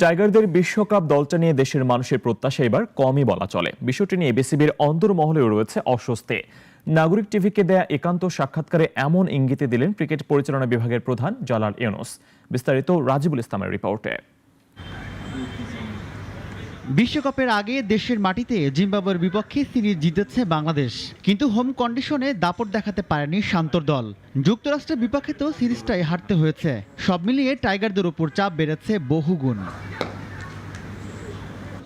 টাইগারদের বিশ্বকাপ দলটা নিয়ে দেশের মানুষের প্রত্যাশা এবার কমই বলা চলে। বিষয়টি নিয়ে বিসিবির অন্তর্মহলেও রয়েছে অস্বস্তি। নাগরিক টিভিকে দেয়া একান্ত সাক্ষাৎকারে এমন ইঙ্গিতে দিলেন ক্রিকেট পরিচালনা বিভাগের প্রধান জালাল ইউনুস। বিস্তারিত রাজিবুল ইসলামের রিপোর্টে। বিশ্বকাপের আগে দেশের মাটিতে জিম্বাবুয়ের বিপক্ষে সিরিজ জিতেছে বাংলাদেশ। কিন্তু হোম কন্ডিশনে দাপট দেখাতে পারেনি শান্তর দল। যুক্তরাষ্ট্রের বিপক্ষে তো সিরিজটাই হারতে হয়েছে। সব মিলিয়ে টাইগারদের উপর চাপ বেড়েছে বহুগুণ।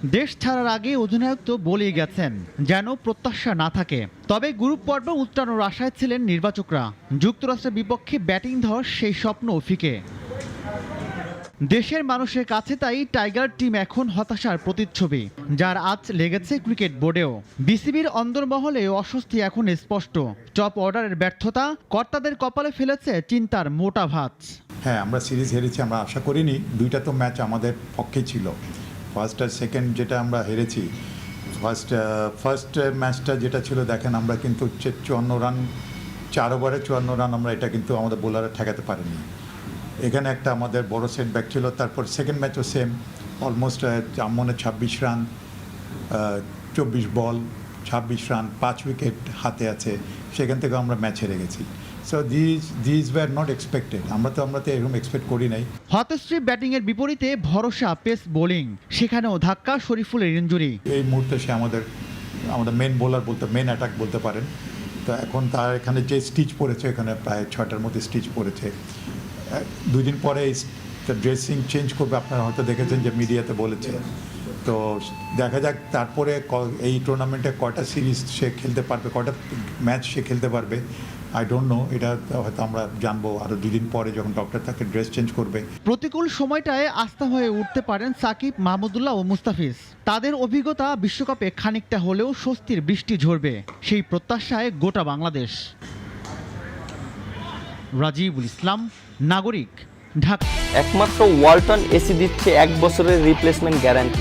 দেশ ছাড়ার আগে অধিনায়ক তো বলেই গেছেন যেন প্রত্যাশা না থাকে। তবে গ্রুপ পর্ব উত্তরানোর আশায় ছিলেন নির্বাচকরা। যুক্তরাষ্ট্রের বিপক্ষে ব্যাটিং ধর সেই স্বপ্ন ফিকে দেশের মানুষের কাছে তাই টাইগার টিম এখন হতাশার প্রতিচ্ছবি, যার আজ লেগেছে ক্রিকেট বোর্ডেও। বিসিবির অন্দরমহলে অস্বস্তি এখন স্পষ্ট। টপ অর্ডারের ব্যর্থতা, কর্তাদের কপালে ফেলেছে চিন্তার মোটা ভাঁজ। হ্যাঁ আমরা সিরিজ হেরেছি, আমরা আশা করিনি। দুইটা তো ম্যাচ আমাদের পক্ষে ছিল। ফার্স্ট আর সেকেন্ড যেটা আমরা হেরেছি, ফার্স্ট ফার্স্ট ম্যাচটা যেটা ছিল, দেখেন আমরা কিন্তু হচ্ছে চুয়ান্ন রান, চার ওভারে চুয়ান্ন রান আমরা এটা কিন্তু আমাদের বোলারে ঠেকাতে পারিনি। এখানে একটা আমাদের বড় সেটব্যাক ছিল, তারপর সেকেন্ড ম্যাচও সেম অলমোস্ট মনে ছাব্বিশ রান চব্বিশ বল ছাব্বিশ রান, পাঁচ উইকেট হাতে আছে, সেখান থেকে আমরা ম্যাচ হেরে গেছি। So these these were not expected আমরা তো আমরা তো এরকম এক্সপেক্ট করি নাই। হতশ্রী ব্যাটিংয়ের বিপরীতে ভরসা পেস বোলিং সেখানেও ধাক্কা শরীফুলের ইঞ্জুরি। এই মুহূর্তে সে আমাদের আমাদের মেন বোলার বলতে মেন অ্যাটাক বলতে পারেন। তো এখন তার এখানে যে স্টিচ পড়েছে এখানে প্রায় ছয়টার মধ্যে স্টিচ পড়েছে। দুই দিন পরে ড্রেসিং চেঞ্জ করবে আপনারা হয়তো দেখেছেন যে মিডিয়াতে বলেছে। তো দেখা যাক তারপরে এই টুর্নামেন্টে কয়টা সিরিজ সে খেলতে পারবে কয়টা ম্যাচ সে খেলতে পারবে। আই ডোন্ট নো এটা হয়তো আমরা জানব আরও দুদিন পরে যখন ডক্টর তাকে ড্রেস চেঞ্জ করবে। প্রতিকূল সময়টায় আস্থা হয়ে উঠতে পারেন সাকিব মাহমুদুল্লাহ ও মুস্তাফিজ। তাদের অভিজ্ঞতা বিশ্বকাপে খানিকটা হলেও স্বস্তির বৃষ্টি ঝরবে সেই প্রত্যাশায় গোটা বাংলাদেশ। রাজিবুল ইসলাম নাগরিক ঢাকা। একমাত্র ওয়ালটন এসি দিচ্ছে এক বছরের রিপ্লেসমেন্ট গ্যারান্টি